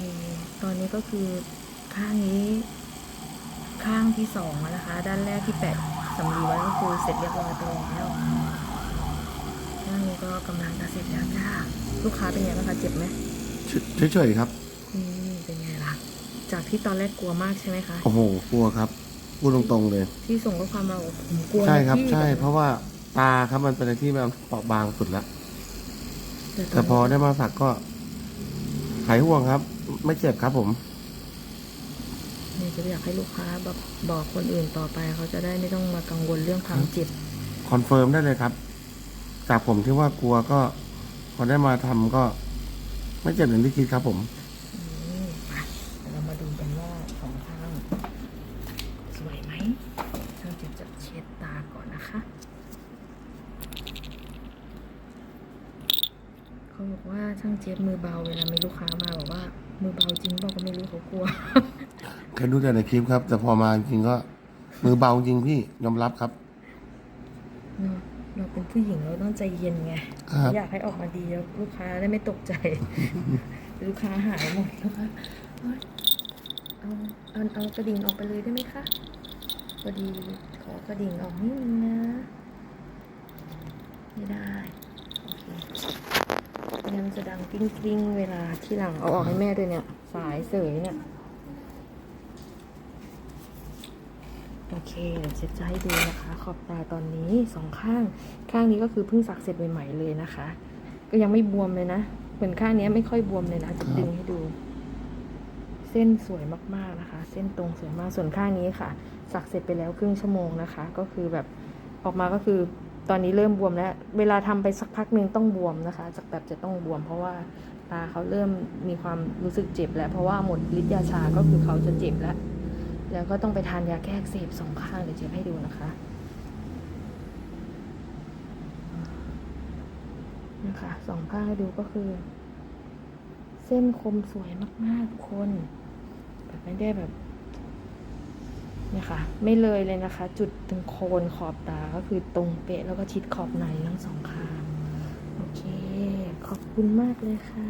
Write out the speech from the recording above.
นี่ตอนนี้ก็คือข้างนี้ ข้างที่สองแล้วนะคะ ด้านแรกที่แปะสำลีไว้ก็คือเสร็จเรียบร้อยไปแล้วข้างนี้ก็กำลังจะเสร็จแล้วจ้าลูกค้าเป็นไงบ้างคะเจ็บไหมเฉยๆครับนี่เป็นไงล่ะ จากที่ตอนแรกกลัวมากใช่ไหมคะโอ้โหกลัวครับพูดตรงๆเลย ที่ส่งข้อความมาบอกผมกลัวใช่ครับนะพี่ใช่แบบเพราะว่าตาครับมันเป็นอะไรที่มันเปราะบางสุดแล้วแต่แต่พอได้มาสักก็หายห่วงครับ ไม่เจ็บครับผมเนี่ยจะอยากให้ลูกค้าแบบบอกคนอื่นต่อไป เขาจะได้ไม่ต้องมากังวลเรื่องความเจ็บคอนเฟิร์มได้เลยครับ จากผมที่ว่ากลัวก็ พอได้มาทำก็ ไม่เจ็บอย่างที่คิดครับผม อืมมาเดี๋ยวเรามาดูกันว่าสองข้างสวยไหมช่างเจ็บจะเช็ดตาก่อนนะคะเขาบอกว่าช่างเจ็บมือเบาเวลามีลูกค้ามาบอกว่า มือเบาจริงเปล่าก็ไม่รู้เขากลัว เคยดูแต่ในคลิปครับ แต่พอมาจริงๆก็ มือเบาจริงพี่ยอมรับครับ เนอะเราเป็นผู้หญิงเราต้องใจเย็นไง ครับ อยากให้ออกมาดีแล้วลูกค้าได้ไม่ตกใจ ลูกค้าหายหมดแล้วค่ะเฮ้ยเอาเอาเอากระดิ่งออกไปเลยได้ไหมคะพอดีขอกระดิ่งออกนิดนึงนะ ไม่ได้ โอเคไมันมันจะดังกริ้งกริ้งๆเวลาที่หลังเอาออกให้แม่ด้วยเนี่ย สายเสยเนี่ย โอเคเดี๋ยวเช็ดจะให้ดูนะคะ ขอบตาตอนนี้สองข้าง ข้างนี้ก็คือเพิ่งสักเสร็จใหม่ๆเลยนะคะ ก็ยังไม่บวมเลยนะเหมือนข้างนี้ไม่ค่อยบวมเลยนะจะดึงให้ดู เส้นสวยมากๆนะคะ เส้นตรงสวยมากส่วนข้างนี้ค่ะ สักเสร็จไปแล้วครึ่งชั่วโมงนะคะ ก็คือแบบออกมาก็คือ ตอนนี้เริ่มบวมแล้ว เวลาทำไปสักพักหนึ่งต้องบวมนะคะจากแบบจะต้องบวม เพราะว่าตาเขาเริ่มมีความรู้สึกเจ็บแล้ว เพราะว่าหมดฤทธิ์ยาชาก็คือเขาจะเจ็บแล้ว แล้วก็ต้องไปทานยาแก้อักเสบสองข้างเดี๋ยวเจ็บให้ดูนะคะนะคะสองข้างให้ดูก็คือ เส้นคมสวยมากๆทุกคน แบบไม่ได้แบบ เนี่ยค่ะ ไม่เลยเลยนะคะ จุดตรงโคนขอบตาก็คือตรงเป๊ะแล้วก็ชิดขอบในทั้งสองข้าง โอเค ขอบคุณมากเลยค่ะ